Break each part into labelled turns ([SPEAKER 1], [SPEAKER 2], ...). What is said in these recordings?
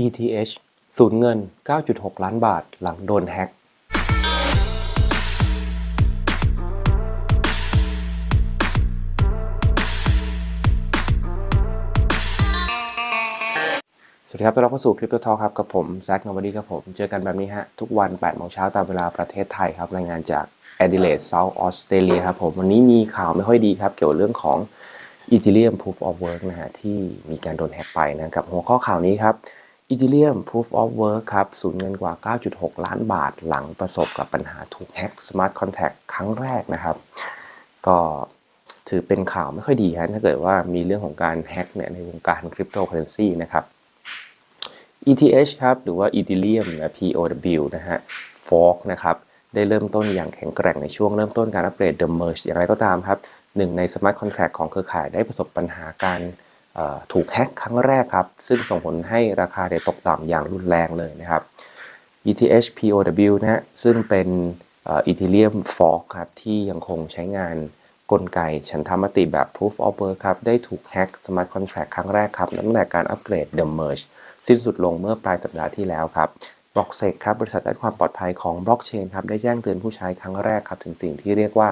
[SPEAKER 1] ETH สูญเงิน 9.6 ล้านบาทหลังโดนแฮ็กสวัสดีครับต้อนรับเข้าสู่คลิปตัวทอครับ กับผมแซคนวดีครับผม เจอกันแบบนี้ฮะ ทุกวัน8โมงเช้าตามเวลาประเทศไทยครับ รายงานจากแอดิเลดเซาท์ออสเตรเลียครับผม วันนี้มีข่าวไม่ค่อยดีครับ เกี่ยวกับเรื่องของ Ethereum Proof of Work นะฮะ ที่มีการโดนแฮกไปนะกับหัวข้อข่าวนี้ครับ Ethereum Proof of Work ครับสูญเงินกว่า 9.6 ล้านบาทหลังประสบกับปัญหาถูกแฮ็ก Smart Contract ครั้งแรกนะครับ ก็ถือเป็นข่าวไม่ค่อยดีครับถ้าเกิดว่ามีเรื่องของการแฮ็กเนี่ยในวงการคริปโตเคอเรนซีนะครับ ETH ครับ หรือว่า Ethereum นะ POW นะฮะ fork นะครับ ได้เริ่มต้นอย่างแข็งแกร่งในช่วงเริ่มต้นการอัปเกรด The Merge อย่างไรก็ตามครับหนึ่งใน Smart Contract ของเครือข่ายได้ประสบปัญหาการ ถูกแฮ็กครั้งแรกครับ ซึ่งส่งผลให้ราคาได้ตกต่ำอย่างรุนแรงเลยนะครับ ETH POW นะฮะซึ่งเป็นอ่อ Ethereum fork ครับ ที่ยังคงใช้งานกลไกฉันทามติแบบ Proof of Work ครับ ได้ถูกแฮ็ก Smart Contract ครั้งแรกครับตั้งแต่การอัปเกรด The Merge สิ้นสุดลงเมื่อปลายสัปดาห์ที่แล้วครับ b l o c k s e c ครับ บริษัทด้านความปลอดภัยของบล็อกเชนครับ ได้แจ้งเตือนผู้ใช้ครั้งแรกครับ ถึงสิ่งที่เรียกว่า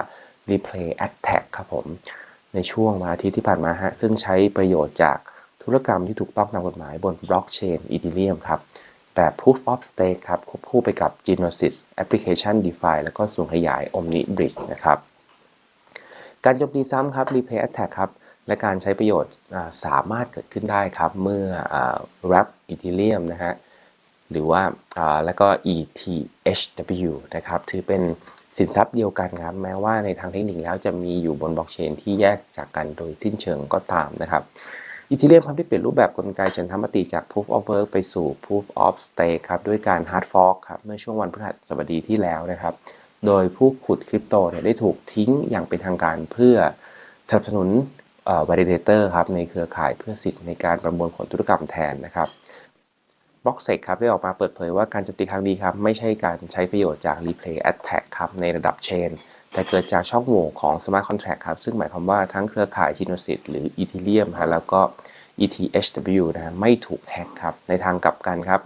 [SPEAKER 1] replay attack ครับผม ในช่วงวันอาทิตย์ที่ผ่านมาฮะซึ่งใช้ประโยชน์จากธุรกรรมที่ถูกต้องตามกฎหมายบนบล็อกเชน Ethereum ครับแบบ Proof of Stake ครับควบคู่ไปกับ Genesis Application DeFi แล้วก็ส่วนขยาย Omni Bridge นะครับการโจมตีซ้ำครับ replay attack ครับและการใช้ประโยชน์สามารถเกิดขึ้นได้ครับ เมื่อ wrap Ethereum นะฮะหรือว่าอ่าแล้วก็ ETHW นะครับถือเป็น สินทรัพย์เดียวกันครับแม้ว่าในทางเทคนิคแล้วจะมีอยู่บนบล็อกเชนที่แยกจากกันโดยสิ้นเชิงก็ตามนะครับ Ethereum ครับที่เปลี่ยนรูปแบบกลไกฉันทามติจาก Proof of Work ไปสู่ Proof of Stake ครับด้วยการ Hard Fork ครับเมื่อช่วงวันพฤหัสบดีที่แล้วนะครับ โดยผู้ขุดคริปโตเนี่ยได้ถูกทิ้งอย่างเป็นทางการเพื่อสนับสนุน validator ครับในเครือข่ายเพื่อสิทธิ์ในการประมวลผลธุรกรรมแทนนะครับ b l o c k s e c ครับได้ออกมาเปิดเผยว่าการโจมตีครั้งนี้ครับไม่ใช่การใช้ประโยชน์จาก replay attack ครับในระดับเชนแต่เกิดจากช่องโหว่ของ smart contract ครับซึ่งหมายความว่าทั้งเครือข่าย Genesis หรือ Ethereum ฮะแล้วก็ ETHW นะฮะไม่ถูกแฮกครับในทางกลับกันครับ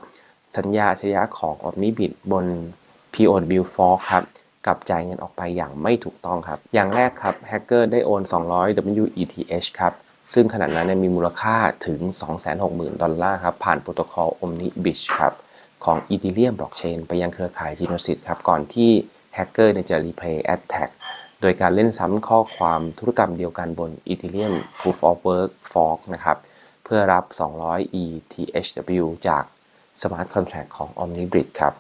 [SPEAKER 1] สัญญาชญะของ Omnibit บน POW Fork ครับกลับจ่ายเงินออกไปอย่างไม่ถูกต้องครับ อย่างแรกครับแฮกเกอร์ได้โอน 200 WETH ครับ ซึ่งขณะนั้นเนยมีมูลค่าถึง 260,000 ดอลลาร์ครับ ผ่านโปรโตคอล Omnibit ครับ ของ Ethereum Blockchain ไปยังเครือข่าย Genesis ครับ ก่อนที่แฮกเกอร์จะ replay attack โดยการเล่นซ้ำข้อความธุรกรรมเดียวกันบน Ethereum Proof of Work Fork นะครับ เพื่อรับ 200 ETHW จาก Smart Contract ของ Omnibit ครับ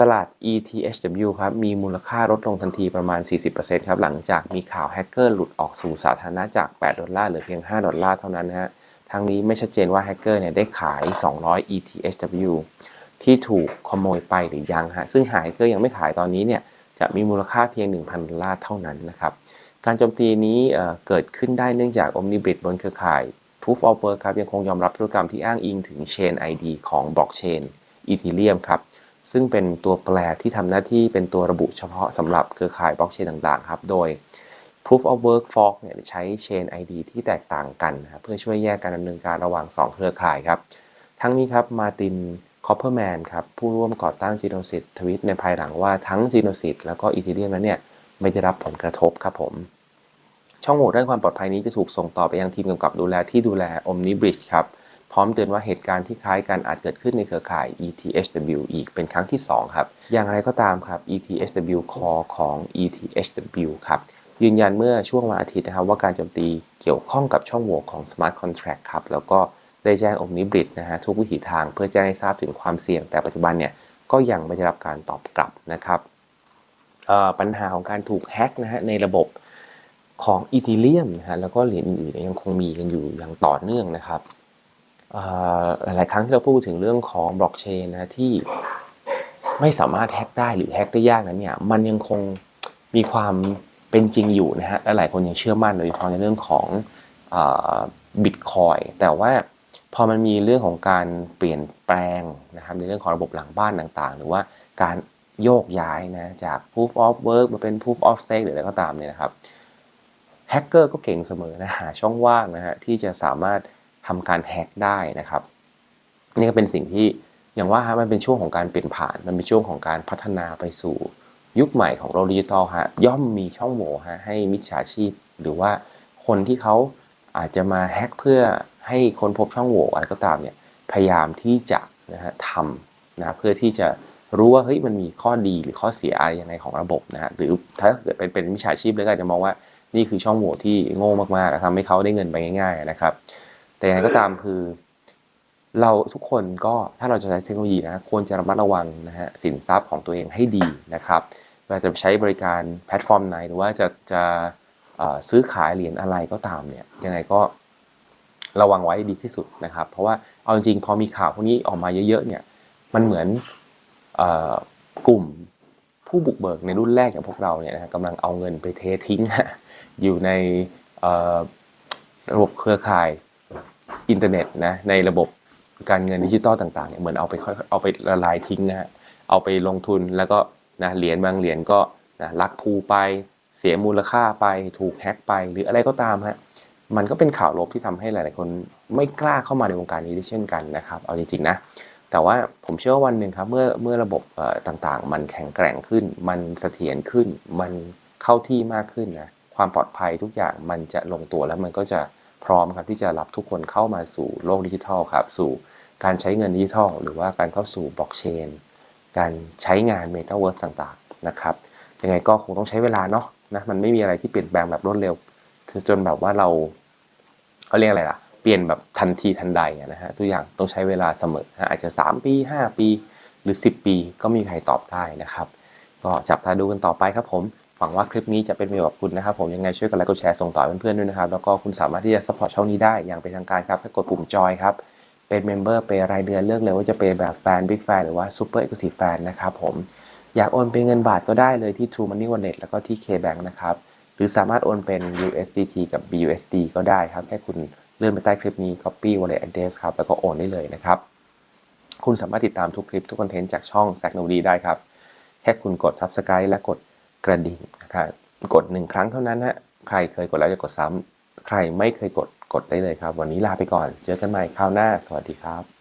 [SPEAKER 1] ตลาด ETHW ครับ มีมูลค่าลดลงทันทีประมาณ 40%ครับ หลังจากมีข่าวแฮกเกอร์หลุดออกสู่สาธารณะจาก 8 ดอลลาร์เหลือเพียง 5 ดอลลาร์เท่านั้นนะฮะ ทั้งนี้ไม่ชัดเจนว่าแฮกเกอร์เนี่ยได้ขาย 200 ETHW ที่ถูกขโมยไปหรือยังฮะ ซึ่งหากแฮกเกอร์ยังไม่ขายตอนนี้เนี่ย จะมีมูลค่าเพียง 1,000 ดอลลาร์เท่านั้นนะครับ การโจมตีนี้เเกิดขึ้นได้เนื่องจาก Omnibit บนเครือข่าย Proof of Work ครับยังคงยอมรับธุรกรรมที่อ้างอิงถึง Chain ID ของ Blockchain Ethereum ครับ ซึ่งเป็นตัวแปรที่ทำหน้าที่เป็นตัวระบุเฉพาะสำหรับเครือข่ายบล็อกเชนต่างๆ ครับ โดย Proof of Work Fork เนี่ยใช้ Chain ID ที่แตกต่างกันนะครับเพื่อช่วยแยกการดำเนินการระหว่าง 2 เครือข่ายครับ ทั้งนี้ครับมาตินคอปเปอร์แมนครับผู้ร่วมก่อตั้ง Genesis ทวิตในภายหลังว่าทั้ง Genesis แล้วก็ Ethereum นั้นเนี่ยไม่ได้รับผลกระทบครับผม ช่องโหว่ด้านความปลอดภัยนี้จะถูกส่งต่อไปยังทีมกำกับดูแลที่ดูแล Omnibridge ครับ ร้อมเตือนว่าเหตุการณ์ที่คล้ายกันอาจเกิดขึ้นในเครือข่าย ETHW อีกเป็นครั้งที่ 2 ครับ อย่างไรก็ตามครับ ETHW Core ของ ETHW ครับยืนยันเมื่อช่วงวันอาทิตย์นะครับว่าการโจมตีเกี่ยวข้องกับช่องโหว่ของ Smart Contract ครับแล้วก็ได้แจ้ง Omnibridge นะฮะทุกวิถีทางเพื่อแจ้งให้ทราบถึงความเสี่ยง แต่ปัจจุบันเนี่ยก็ยังไม่ได้รับการตอบกลับนะครับปัญหาของการถูกแฮ็กนะฮะในระบบของ Ethereum นะฮะแล้วก็เหรียญอื่นๆยังคงมีกันอยู่อย่างต่อเนื่องนะครับ หลายครั้งที่เราพูดถึงเรื่องของบล็อกเชนนะที่ไม่สามารถแฮ็กได้หรือแฮ็กได้ยากนั้นเนี่ยมันยังคงมีความเป็นจริงอยู่นะฮะและหลายคนยังเชื่อมั่นโดยเฉพาะในเรื่องของบิตคอยแต่ว่าพอมันมีเรื่องของการเปลี่ยนแปลงนะครับในเรื่องของระบบหลังบ้านต่างๆ หรือว่าการโยกย้ายนะจาก proof of work มาเป็น proof of stake หรืออะไรก็ตามเนี่ยนะครับแฮกเกอร์ก็เก่งเสมอนะหาช่องว่างนะฮะที่จะสามารถ ทำการแฮกได้นะครับ นี่ก็เป็นสิ่งที่อย่างว่าฮะมันเป็นช่วงของการเปลี่ยนผ่าน มันเป็นช่วงของการพัฒนาไปสู่ยุคใหม่ของโลกดิจิทัลฮะย่อมมีช่องโหว่ฮะให้มิจฉาชีพ หรือว่าคนที่เขาอาจจะมาแฮ็กเพื่อให้คนพบช่องโหว่อะไรก็ตามเนี่ยพยายามที่จะนะฮะทำนะเพื่อที่จะรู้ว่าเฮ้ยมันมีข้อดีหรือข้อเสียอะไรยังไงของระบบนะฮะหรือถ้าเกิดเป็นเป็นมิจฉาชีพเลยก็อาจจะมองว่านี่คือช่องโหว่ที่โง่มากๆทำให้เขาได้เงินไปง่าย ๆ นะครับ แต่ยังไงก็ตามคือ เราทุกคนก็ถ้าเราจะใช้เทคโนโลยีนะควรจะระมัดระวังนะฮะสินทรัพย์ของตัวเองให้ดีนะครับเราจะใช้บริการแพลตฟอร์มไหนหรือว่าจะจะซื้อขายเหรียญอะไรก็ตามเนี่ยยังไงก็ระวังไว้ดีที่สุดนะครับ เพราะว่าเอาจริงๆพอมีข่าวพวกนี้ออกมาเยอะๆเนี่ยมันเหมือนอกลุ่มผู้บุกเบิกในรุ่นแรกอย่างพวกเราเนี่ยนะกำลังเอาเงินไปเททิ้งอยู่ในระบบเครือข่าย อินเทอร์เน็ตนะในระบบการเงินดิจิตอลต่างๆเนี่ยเหมือนเอาไปค่อยเอาไปละลายทิ้งนะฮะเอาไปลงทุนแล้วก็นะเหรียญบางเหรียญก็นะลักพูไปเสียมูลค่าไปถูกแฮ็กไปหรืออะไรก็ตามฮะมันก็เป็นข่าวลบที่ทำให้หลาย ๆ คนไม่กล้าเข้ามาในวงการนี้ด้วยเช่นกันนะครับ เอาจริงๆนะแต่ว่าผมเชื่อว่าวันหนึ่งครับเมื่อเมื่อระบบเอ่อต่างๆ มันแข็งแกร่งขึ้น มันเสถียรขึ้น มันเข้าที่มากขึ้นนะความปลอดภัยทุกอย่างมันจะลงตัวแล้วมันก็จะ พร้อมครับที่จะรับทุกคนเข้ามาสู่โลกดิจิทัลครับ สู่การใช้เงินดิจิทัลหรือว่าการเข้าสู่บล็อกเชน การใช้งานเมตาเวิร์สต่างๆนะครับยังไงก็คงต้องใช้เวลาเนาะนะมันไม่มีอะไรที่เปลี่ยนแปลงแบบรวดเร็วจนแบบว่าเราเขาเรียกอะไรล่ะ เปลี่ยนแบบทันทีทันใดนะฮะทุกอย่างต้องใช้เวลาเสมอนะอาจจะ 3 ปี 5 ปี หรือ 10 ปี ก็มีใครตอบได้นะครับ ก็จับตาดูกันต่อไปครับผม หวังว่าคลิปนี้จะเป็นประโยชน์กับคุณนะครับผมยังไงช่วยกันไลค์กดแชร์ส่งต่อเพื่อนๆด้วยนะครับแล้วก็คุณสามารถที่จะสปอร์ตช่องนี้ได้อย่างเป็นทางการครับแค่กดปุ่มจอยครับเป็นเมมเบอร์เปรายเดือนเลือกเลยว่าจะเปย์แบบแฟนบิ๊กแฟนหรือว่าซูเปอร์เอ็กซ์คลูซีฟแฟนนะครับผมอยากโอนเป็นเงินบาทก็ได้เลยที่ True Money Wallet แล้วก็ที่ KBank นะครับหรือสามารถโอนเป็น USDT กับ BUSD ก็ได้ครับแค่คุณเลื่อนไปใต้คลิปนี้ copy wallet address ครับแล้วก็โอนได้เลยนะครับคุณสามารถติดตามทุกคลิปทุกคอนเทนต์จากช่อง s a c n o d ได้ครับ แค่คุณกด subscribe และกด กระดิ่งนะครับกดหนึ่งครั้งเท่านั้นฮะใครเคยกดแล้วจะกดซ้ำใครไม่เคยกดกดได้เลยครับ วันนี้ลาไปก่อน เจอกันใหม่คราวหน้า สวัสดีครับ